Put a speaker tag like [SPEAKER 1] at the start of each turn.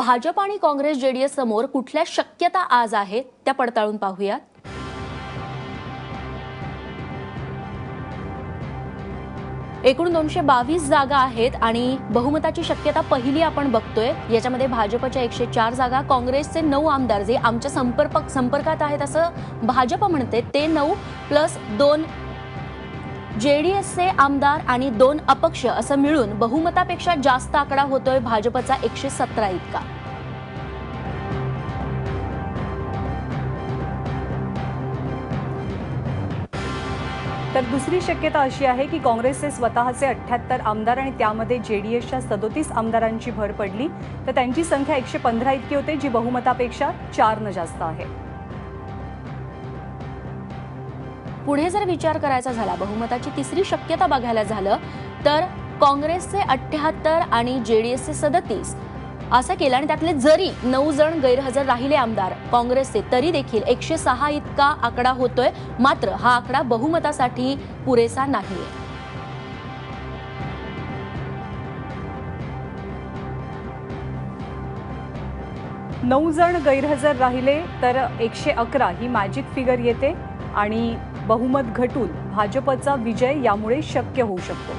[SPEAKER 1] भाजप आणि काँग्रेस जेडीएस समोर कुठल्या शक्यता आज आहेत त्या पडताळून पाहूयात. एकूण दोनशे बावीस जागा आहेत आणि बहुमताची शक्यता पहिली आपण बघतोय. याच्यामध्ये भाजपच्या एकशे चार जागा काँग्रेसचे नऊ आमदार जे आमच्या संपर्क संपर्कात आहेत असं भाजप म्हणते ते नऊ प्लस दोन जेडीएसचे आमदार आणि दोन अपक्ष असं मिळून बहुमतापेक्षा जास्त आकडा होतोय भाजपचा एकशे सतरा इतका.
[SPEAKER 2] तर दुसरी शक्यता अशी आहे की काँग्रेसचे स्वतःचे अठ्ठ्याहत्तर आमदार आणि त्यामध्ये जेडीएसच्या सदोतीस आमदारांची भर पडली तर त्यांची संख्या एकशे पंधरा इतकी होते जी बहुमतापेक्षा चारनं जास्त आहे.
[SPEAKER 1] पुढे जर विचार करायचा झाला बहुमताची तिसरी शक्यता बघायला झालं तर काँग्रेसचे अठ्ठ्याहत्तर आणि जे डी एसचे सदतीस असं केलं आणि त्यातले जरी नऊ जण गैरहजर राहिले आमदार काँग्रेसचे तरी देखील एकशे सहा इतका आकडा होतोय. मात्र हा आकडा बहुमतासाठी पुरेसा नाहीये.
[SPEAKER 2] नऊ जण गैरहजर राहिले तर एकशे अकरा ही मॅजिक फिगर येते आणि बहुमत घटून भाजपचा विजय यामुळे शक्य होऊ शकतो.